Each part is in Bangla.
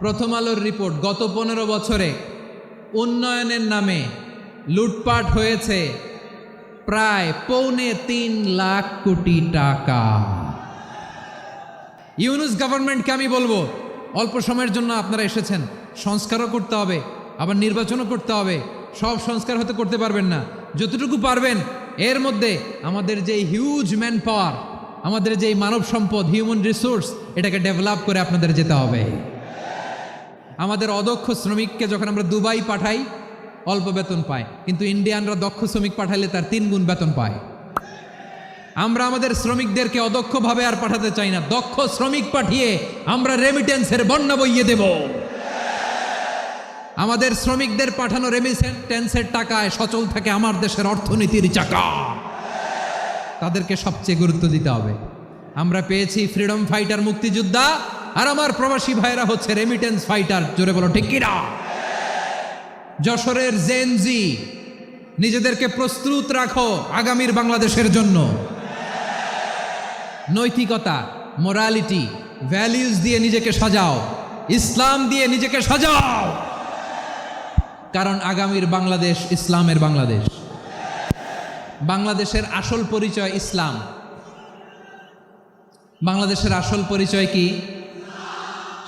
প্রথম আলোর রিপোর্ট গত পনেরো বছরে। উন্নয়নের নামে লুটপাট হয়েছে প্রায় পৌনে তিন লাখ কোটি টাকা। ইউনুস গভর্নমেন্টকে আমি বলব, অল্প সময়ের জন্য আপনারা এসেছেন, সংস্কারও করতে হবে, আবার নির্বাচনও করতে হবে, সব সংস্কার হতে করতে পারবেন না। যতটুকু পারবেন, এর মধ্যে আমাদের যে হিউজ ম্যান পাওয়ার আমাদের যে মানব সম্পদ হিউম্যান রিসোর্স এটাকে ডেভেলপ করে আপনাদের যেতে হবে। আমাদের অদক্ষ শ্রমিককে যখন আমরা দুবাই পাঠাই, অল্প বেতন পায়। কিন্তু ইন্ডিয়ানরা দক্ষ শ্রমিক পাঠাইলে তার তিন গুণ বেতন পায়। আমরা আমাদের শ্রমিকদেরকে অদক্ষভাবে আর পাঠাতে চাই না। দক্ষ শ্রমিক পাঠিয়ে আমরা রেমিটেন্সের বন্যা বইয়ে দেব। আমাদের শ্রমিকদের পাঠানো রেমিটেন্সের টাকায় সচল থাকে আমার দেশের অর্থনীতির চাকা। তাদেরকে সবচেয়ে গুরুত্ব দিতে হবে। আমরা পেয়েছি ফ্রিডম ফাইটার মুক্তিযোদ্ধা। আর আমার প্রবাসী ভাইরা হচ্ছে রেমিটেন্স ফাইটার জোরে বলো, ঠিক কিনা? যশোরের জেনজি নিজেদেরকে প্রস্তুত রাখো আগামীর বাংলাদেশের জন্য। নৈতিকতা মোরালিটি ভ্যালিউজ দিয়ে নিজেকে সাজাও, ইসলাম দিয়ে নিজেকে সাজাও। কারণ আগামীর বাংলাদেশ ইসলামের বাংলাদেশ। বাংলাদেশের আসল পরিচয় ইসলাম। বাংলাদেশের আসল পরিচয় কি?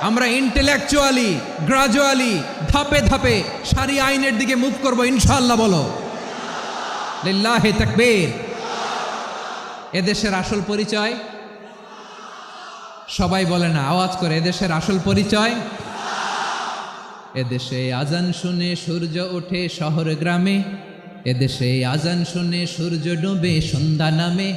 আমরা ইন্টেলেকচুয়ালি গ্রাজুয়ালি ধাপে ধাপে সারি আইনের দিকে মুভ করব ইনশাল্লাহ বলো। লিল্লাহে তাকবীর। এদেশের আসল পরিচয়? সবাই বলে না, আওয়াজ করে, এদেশের আসল পরিচয়? এদেশে আজান শুনে সূর্য ওঠে শহর গ্রামে, এদেশে আজান শুনে সূর্য ডুবে সন্ধ্যা নামে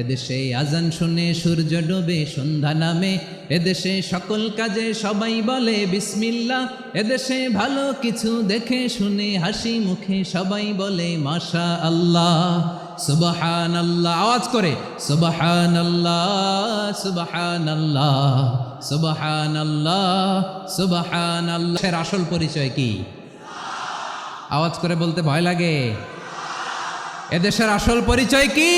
এদেশে আজান শুনে সূর্য ডোবে, সন্ধ্যা নামে। এদেশে সকল কাজে সবাই বলে বিসমিল্লা এদেশে ভালো কিছু দেখে শুনে, হাসি মুখে সবাই বলে মাশা আল্লাহ সুবাহান আল্লাহ আওয়াজ করে সুবাহান আল্লাহ সুবাহান আল্লাহ সুবাহান আল্লাহ সুবহান আল্লাহের আসল পরিচয় কি? আওয়াজ করে বলতে ভয় লাগে। এদেশের আসল পরিচয় কি?